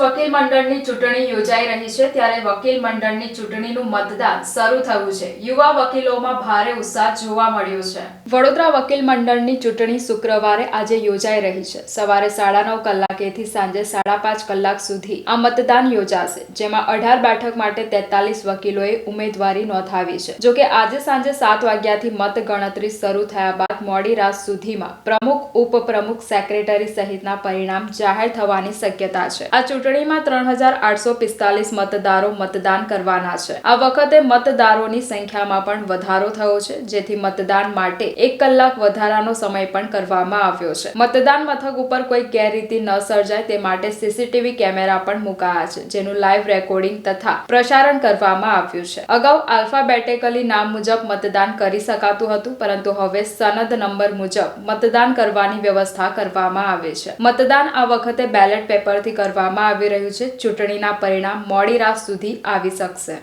વકીલ મંડળની ચૂંટણી યોજાઈ રહી છે, ત્યારે વકીલ મંડળની ચૂંટણીનું મતદાન શરૂ થયું છે. યુવા વકીલોમાં ભારે ઉત્સાહ જોવા મળ્યો છે. વડોદરા વકીલ મંડળની ચૂંટણી શુક્રવારે આજે યોજાઈ રહી છે. સવારે સાડા નવ કલાકેથી સાંજે સાડા પાંચ કલાક સુધી આ મતદાન યોજાશે, જેમાં અઢાર બેઠક માટે તેતાલીસ વકીલોએ ઉમેદવારી નોંધાવી છે. જોકે આજે સાંજે સાત વાગ્યાથી મત ગણતરી શરૂ થયા બાદ મોડી રાત સુધીમાં પ્રમુખ, ઉપપ્રમુખ, સેક્રેટરી સહિતના પરિણામ જાહેર થવાની શક્યતા છે. આ ચૂંટણીમાં ત્રણ હજાર આઠસો પિસ્તાલીસ મતદારો મતદાન કરવાના છે. આ વખતે મતદારોની સંખ્યામાં પણ વધારો થયો છે, જેથી મતદાન માટે એક કલાક વધારાનો સમય પણ કરવામાં આવ્યો છે. મતદાન મથક ઉપર કોઈ ગેરરીતિ ન સર્જાય તે માટે સીસીટીવી કેમેરા પણ મુકાયા છે, જેનું લાઈવ રેકોર્ડિંગ તથા પ્રસારણ કરવામાં આવ્યું છે. અગાઉ આલ્ફાબેટેકલી નામ મુજબ મતદાન કરી શકાતું હતું, પરંતુ હવે સનદ નંબર મુજબ મતદાન કરવાની વ્યવસ્થા કરવામાં આવે છે. મતદાન આ વખતે બેલેટ પેપરથી કરવામાં આવી રહ્યું છે. ચૂંટણીના પરિણામ મોડી રાત સુધી આવી શકશે.